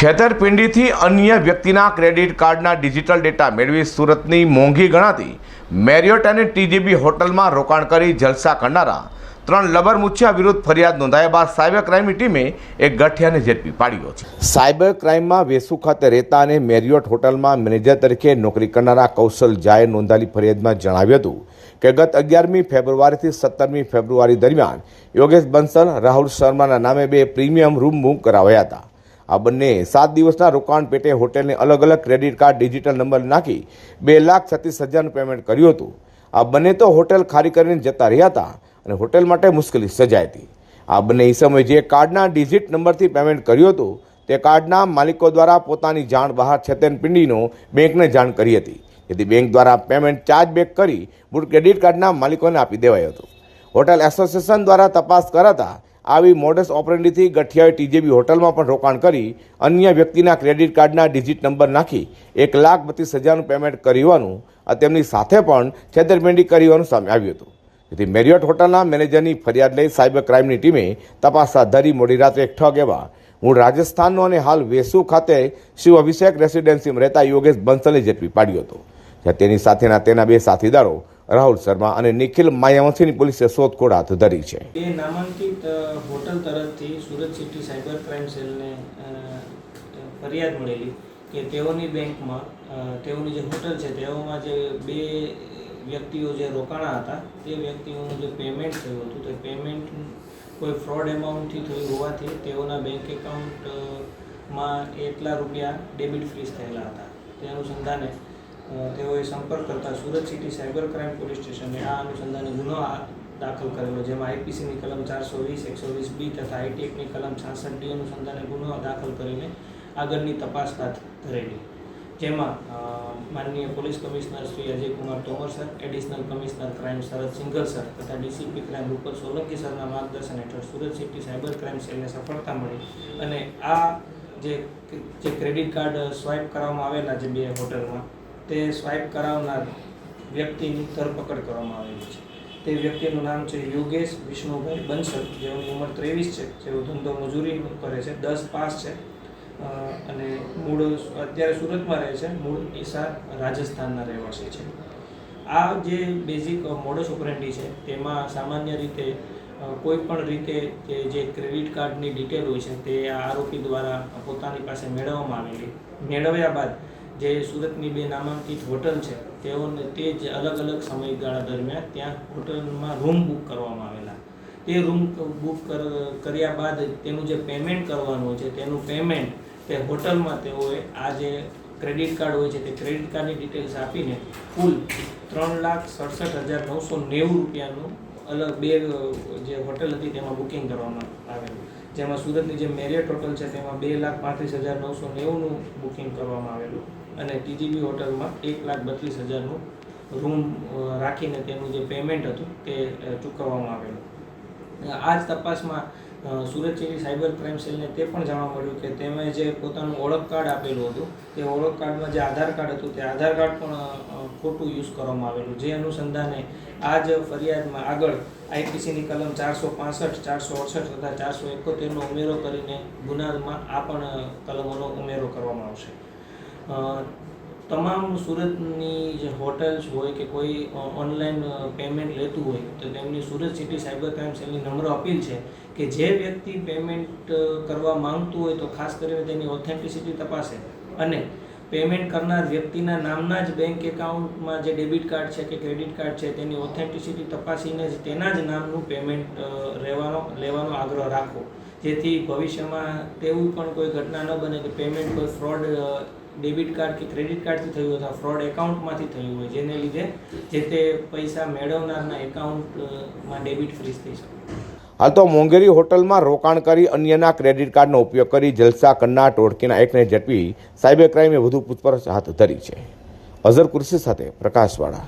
છેતરપિંડીથી અન્ય વ્યક્તિના ક્રેડિટ કાર્ડના ડિજિટલ ડેટા મેળવી સુરતની મોંઘી ગણાતી મેરિયોટ અને ટીજીબી હોટલમાં રોકાણ કરી જલસા કરનારા ત્રણ લબર મુછિયા વિરુદ્ધ ફરિયાદ નોંધાયા બાદ સાયબર ક્રાઇમની ટીમે એક ગઠિયાને ઝડપી પાડ્યો છે. સાયબર ક્રાઇમમાં વેસુ ખાતે રહેતા અને મેરિયોટ હોટલમાં મેનેજર તરીકે નોકરી કરનારા કૌશલ ઝાએ નોંધાયેલી ફરિયાદમાં જણાવ્યું હતું કે ગત અગિયારમી ફેબ્રુઆરીથી સત્તરમી ફેબ્રુઆરી દરમિયાન યોગેશ બંસલ, રાહુલ શર્માના નામે બે પ્રીમિયમ રૂમ બુક કરાવ્યા હતા. આ બંને સાત દિવસના રોકાણ પેટે હોટેલને અલગ અલગ ક્રેડિટ કાર્ડ, ડિજિટલ નંબર નાખી બે લાખ છત્રીસ હજારનું પેમેન્ટ કર્યું હતું. આ બંને તો હોટેલ ખારી કરીને જતા રહ્યા હતા અને હોટેલ માટે મુશ્કેલી સર્જાઈ હતી. આ બંને સમયે જે કાર્ડના ડિજિટ નંબરથી પેમેન્ટ કર્યું હતું, તે કાર્ડના માલિકો દ્વારા પોતાની જાણ બહાર છેતરપિંડીનો બેંકને જાણ કરી હતી. જેથી બેંક દ્વારા પેમેન્ટ ચાર્જ બેક કરી મૂળ ક્રેડિટ કાર્ડના માલિકોને આપી દેવાયું હતું. હોટેલ એસોસિએશન દ્વારા તપાસ કરાતા આવી મોડસ ઓપરેન્ડીથી ગઠિયાએ ટીજેબી હોટલમાં પણ રોકાણ કરી અન્ય વ્યક્તિના ક્રેડિટ કાર્ડના ડિજિટ નંબર નાખી એક લાખ બત્રીસ હજારનું પેમેન્ટ કર્યું તેમની સાથે પણ છેતરપિંડી હોવાનું સામે આવ્યું હતું. જેથી મેરિયોટ હોટલના મેનેજરની ફરિયાદ લઈ સાયબર ક્રાઇમની ટીમે તપાસ હાથ ધરી મોડી રાત્રે એક ઠગ એવા મૂળ રાજસ્થાનનો અને હાલ વેસુ ખાતે શિવ અભિષેક રેસિડેન્સીમાં રહેતા યોગેશ બંસલે ઝડપી પાડ્યો હતો. જ્યાં તેની સાથેના તેના બે સાથીદારો રાહુલ શર્મા અને નિખિલ માયાવંશીની પોલીસે શોધખોળ હાથ ધરી છે. એ નામાંકિત હોટલ તરફથી સુરત સિટી સાયબર ક્રાઇમ સેલને ફરિયાદ મળેલી કે તેઓની બેંકમાં તેઓની જે હોટલ છે તેઓમાં જે બે વ્યક્તિઓ જે રોકાણા હતા તે વ્યક્તિઓનું જે પેમેન્ટ થયું હતું, તે પેમેન્ટ કોઈ ફ્રોડ એમાઉન્ટથી થયું હોવાથી તેઓના બેંક એકાઉન્ટમાં એટલા રૂપિયા ડેબિટ ફ્રીઝ થયેલા હતા. તે અનુસંધાને તેઓએ સંપર્ક કરતા Surat city cyber crime police સ્ટેશને આ અનુસંધાને ગુનો દાખલ કરેલો, જેમાં આઈપીસીની કલમ ચારસો વીસ, એકસો વીસ બી તથા આઈટી એક્ટની કલમ છાસઠ ડી અનુસંધાને ગુનો દાખલ કરીને આગળની તપાસ હાથ ધરેલી. જેમાં માનનીય police commissioner Shri Ajaykumar Tomar sir, additional commissioner crime Sharad Singhal sir તથા ડીસીપી ક્રાઇમ રૂપલ સોલંકી સરના માર્ગદર્શન હેઠળ સુરત સિટી સાયબર ક્રાઇમ સેલને સફળતા મળી અને આ જે જે ક્રેડિટ કાર્ડ સ્વાઇપ કરવામાં આવેલા છે બે હોટલમાં તે સ્વાઇપ કરાવનાર વ્યક્તિની ધરપકડ કરવામાં આવેલી છે. તે વ્યક્તિનું નામ છે યોગેશ વિષ્ણુભાઈ બંસલ જેઓની ઉંમર ત્રેવીસ છે જેઓ ધંધો મજૂરી કરે છે, દસ પાસ છે અને મૂળ અત્યારે સુરતમાં રહે છે, મૂળ ઈસા રાજસ્થાનના રહેવાસી છે. આ જે બેઝિક મોડસ ઓપરેન્ડી છે, તેમાં સામાન્ય રીતે કોઈ પણ રીતે કે જે ક્રેડિટ કાર્ડની ડિટેલ હોય છે, તે આરોપી દ્વારા પોતાની પાસે મેળવવામાં આવેલી, મેળવ્યા બાદ જે સુરતની બે નામાંકિત હોટલ છે, તેઓને તે જ અલગ અલગ સમયગાળા દરમિયાન ત્યાં હોટલમાં રૂમ બુક કરવામાં આવેલા. તે રૂમ બુક કર્યા બાદ તેનું જે પેમેન્ટ કરવાનું છે, તેનું પેમેન્ટ તે હોટલમાં તેઓએ આ જે ક્રેડિટ કાર્ડ હોય છે, તે ક્રેડિટ કાર્ડની ડિટેલ્સ આપીને કુલ ત્રણ લાખ સડસઠ હજાર નવસો નેવું રૂપિયાનું અલગ બે, જે હોટલ હતી તેમાં બુકિંગ કરવામાં આવેલું. જેમાં સુરતની જે મેરિયટ હોટલ છે, તેમાં બે લાખ પાંત્રીસ હજાર નવસો નેવુંનું બુકિંગ કરવામાં આવેલું. અને ટીજીબી હોટલમાં એક લાખ બત્રીસ હજારનું રૂમ રાખીને તેનું જે પેમેન્ટ હતું તે ચૂકવવામાં આવેલું. આ જ તપાસમાં સુરત સિટી સાયબર ક્રાઇમ સેલને તે પણ જાણવા મળ્યું કે તેમણે જે પોતાનું ઓળખ કાર્ડ આપેલું હતું, તે ઓળખ કાર્ડમાં જે આધાર કાર્ડ હતું, તે આધાર કાર્ડ પણ ખોટું યુઝ કરવામાં આવેલું. જે અનુસંધાને આ જ ફરિયાદમાં આગળ આઈપીસીની કલમ ચારસો પાસઠ, ચારસો અડસઠ તથા ચારસો એકોતેરનો ઉમેરો કરીને ગુનામાં આ પણ કલમોનો ઉમેરો કરવામાં આવશે. તમામ સુરતની જે હોટેલ્સ હોય કે કોઈ ઓનલાઈન પેમેન્ટ લેતું હોય, તો તેમની સુરત સિટી સાયબર ક્રાઇમ સેલની નમ્ર અપીલ છે કે જે વ્યક્તિ પેમેન્ટ કરવા માંગતું હોય તો ખાસ કરીને તેની ઓથેન્ટિસિટી તપાસે અને પેમેન્ટ કરનાર વ્યક્તિના નામના જ બેંક એકાઉન્ટમાં જે ડેબિટ કાર્ડ છે કે ક્રેડિટ કાર્ડ છે તેની ઓથેન્ટિસિટી તપાસીને જ તેના જ નામનું પેમેન્ટ રહેવાનો, લેવાનો આગ્રહ રાખો. જેથી ભવિષ્યમાં તેવું પણ કોઈ ઘટના ન બને કે પેમેન્ટ કોઈ ફ્રોડ ડેબિટ કાર્ડ કે ક્રેડિટ કાર્ડથી થયું અથવા ફ્રોડ એકાઉન્ટમાંથી થયું હોય, જેને લીધે જે તે પૈસા મેળવનારના એકાઉન્ટમાં ડેબિટ ફ્રીઝ થઈ શકે. હાલ તો મોંઘેરી હોટલમાં રોકાણ કરી અન્યના ક્રેડિટ કાર્ડનો ઉપયોગ કરી જલસા કરનાર ટોળકીના એકને ઝડપી સાયબર ક્રાઇમે વધુ પૂછપરછ હાથ ધરી છે. અઝર કુર્સી સાથે પ્રકાશવાળા.